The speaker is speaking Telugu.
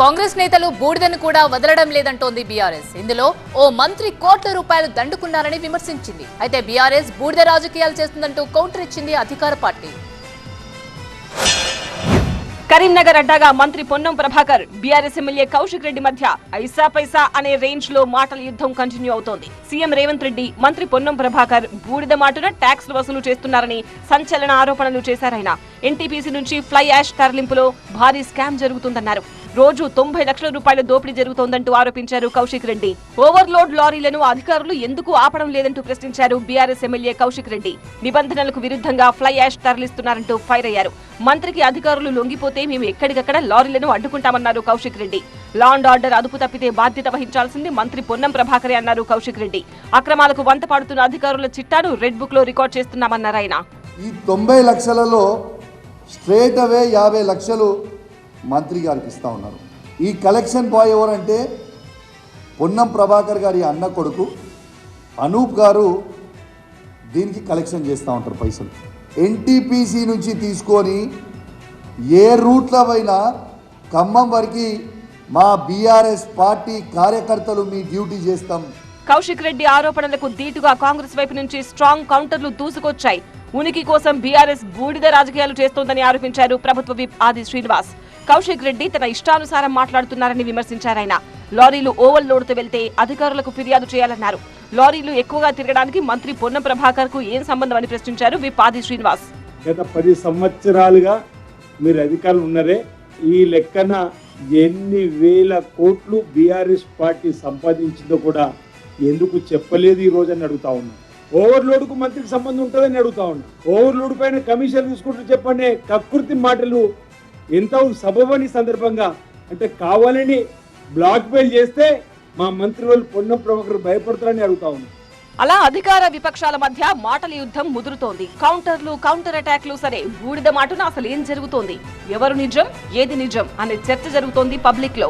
కాంగ్రెస్ నేతలు బూడిదను కూడా వదలడం లేదంటోంది బీఆర్ఎస్. ఇందులో ఓ మంత్రి కోట్ల రూపాయలు దండుకున్నారని విమర్శించింది. అయితే బీఆర్ఎస్ బూడిద రాజకీయాలు చేస్తుందంటూ కౌంటర్ ఇచ్చింది అధికార పార్టీ. కరీంనగర్ అడ్డాగా మంత్రి పొన్నం ప్రభాకర్ బీఆర్ఎస్ ఎమ్మెల్యే కౌశిక్ రెడ్డి మధ్య ఐసా పైసా అనే రేంజ్లో మాటల యుద్ధం కంటిన్యూ అవుతోంది. సీఎం రేవంత్ రెడ్డి మంత్రి పొన్నం ప్రభాకర్ బూడిద మాటున ట్యాక్స్ వసూలు చేస్తున్నారని సంచలన ఆరోపణలు చేశారాయన ఎన్టీపీసీ నుంచి ఫ్లై యాష్ తరలింపులో భారీ స్కామ్ జరుగుతుందన్నారు. రోజు తొంభై లక్షల రూపాయల దోపిడీ జరుగుతోందంటూ ఆరోపించారు కౌశిక్ రెడ్డి. ఓవర్లోడ్ లారీలను అధికారులు ఎందుకు ఆపడం లేదంటూ ప్రశ్నించారు బీఆర్ఎస్ ఎమ్మెల్యే కౌశిక్ రెడ్డి. నిబంధనలకు విరుద్ధంగా ఫ్లై యాష్ తరలిస్తున్నారంటూ ఫైర్ అయ్యారు. మంత్రికి అధికారులు లొంగిపోతే మేము ఎక్కడికక్కడ లారీలను అడ్డుకుంటామన్నారు Kaushik Reddy. Law and order అదుపు తప్పితే బాధ్యత వహించాల్సింది మంత్రి పొన్నం ప్రభాకరే అన్నారు కౌశిక్ రెడ్డి. అక్రమాలకు వంత పాడుతున్న అధికారుల చిట్టాను రెడ్ బుక్లో రికార్డ్ చేస్తున్నామన్నారు ఆయన. ఈ తొంభై లక్షలలో స్ట్రేట్ అవే యాభై లక్షలు మంత్రి గారికి ఇస్తూ ఉన్నారు ఈ కలెక్షన్ బాయ్ ఎవరంటే పొన్నం ప్రభాకర్ గారి అన్న కొడుకు అనూప్ గారు దీనికి కలెక్షన్ చేస్తూ ఉంటారు పైసలు. ఎన్టీపీసీ నుంచి తీసుకొని ఏ రూట్ల పైన ఖమ్మం వరకు మా బీఆర్ఎస్ పార్టీ కార్యకర్తలు మీ డ్యూటీ చేస్తాం. కౌశిక్ రెడ్డి ఆరోపణలకు ధీటుగా కాంగ్రెస్ వైపు నుంచి స్ట్రాంగ్ కౌంటర్లు దూసుకొచ్చాయి. ఉనికి కోసం బీఆర్ఎస్ బూడిద రాజకీయాలు చేస్తోందని ఆరోపించారు ప్రభుత్వ విప్ ఆది శ్రీనివాస్. కౌశిక్ రెడ్డి తన ఇష్టానుసారం మాట్లాడుతున్నారని విమర్శించారాయన లారీలు ఓవర్ లోడ్తో వెళ్తే అధికారులకు ఫిర్యాదు చేయాలన్నారు. లారీలు ఎక్కువగా తిరగడానికి మంత్రి పొన్న ప్రభాకర్కు ఏం సంబంధం అని ప్రశ్నించారు విపాది శ్రీనివాస్. గత పది సంవత్సరాలుగా మీరు అధికారులు ఉన్నారే ఈ లెక్కన ఎన్ని వేల కోట్లు బీఆర్ఎస్ పార్టీ సంపాదించిందో కూడా ఎందుకు చెప్పలేదు ఈ రోజు అని అడుగుతా ఉన్నా. ఓవర్లోడ్కు మంత్రికి సంబంధం ఉంటుందని అడుగుతా ఉన్నా. ఓవర్లోడ్ పైన కమిషన్ తీసుకుంటూ చెప్పండి కకృతి మాటలు ఎంత సబబని సందర్భంగా అంటే కావాలని బ్లాక్ మెయిల్ చేస్తే మా మంత్రి వాళ్ళు పొన్న ప్రభాకర్ భయపడతారని అడుగుతా ఉన్నా. అలా అధికార విపక్షాల మధ్య మాటల యుద్ధం ముదురుతోంది. కౌంటర్లు కౌంటర్ అటాక్లు సరే బూడిద మాటను అసలు ఏం జరుగుతోంది? ఎవరు నిజం ఏది నిజం అనే చర్చ జరుగుతోంది పబ్లిక్లో